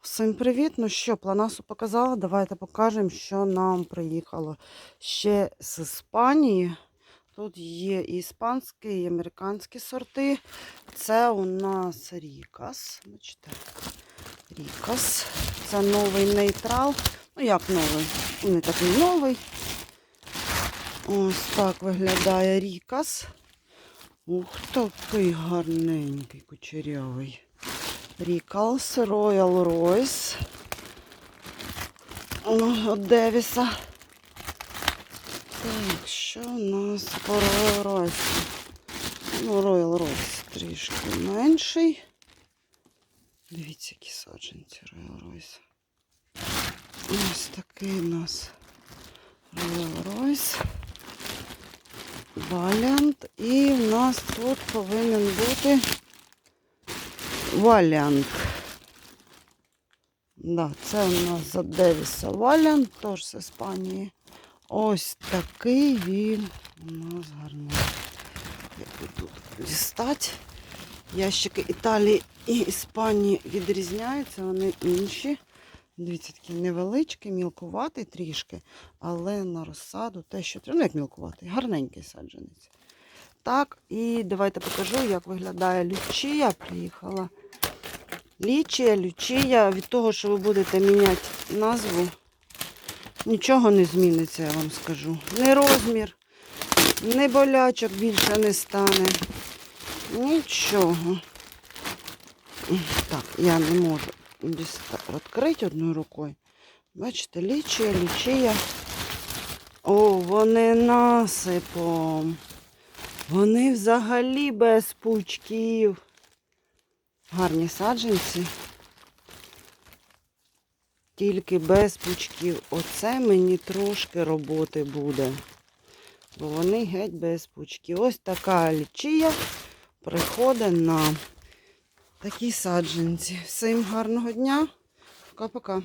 Всім привіт! Ну що, планасу показала. Давайте покажемо, що нам приїхало ще з Іспанії. Тут є і іспанські, і американські сорти. Це у нас Рікас. Бачите, Рікас. Це новий нейтрал. Ну, як новий? Не такий новий. Ось так виглядає Рікас. Ух, такий гарненький, кучерявий. Рікалс, Роял Ройс. От Девіса. Так, що у нас по Роял Ройсу? Ну, Роял Ройс трішки менший. Дивіться, які саджанці Роял Ройс. Ось такий у нас Роял Ройс. Валянт. І в нас тут повинен бути Валянт. Да, це у нас за Девіса Валянт, теж з Іспанії. Ось такий він у нас гарний. Як тут дістати. Ящики Італії і Іспанії відрізняються, вони інші. Дивіться, такі невеличкі, мілкуватий трішки, але на розсаду те, що треба. Ну, як мілкуватий, гарненький саджанець. Так, і давайте покажу, як виглядає лючія. Приїхала. Лічія, лючія. Від того, що ви будете міняти назву, нічого не зміниться, я вам скажу. Не розмір, не болячок більше не стане. Нічого. Так, я не можу відкрити одною рукою. Бачите, лічія, лічія. О, вони насипом. Вони взагалі без пучків. Гарні саджанці. Тільки без пучків. Оце мені трошки роботи буде. Бо вони геть без пучків. Ось така лічія приходить на такі саджанці. Всім гарного дня. Пока-пока.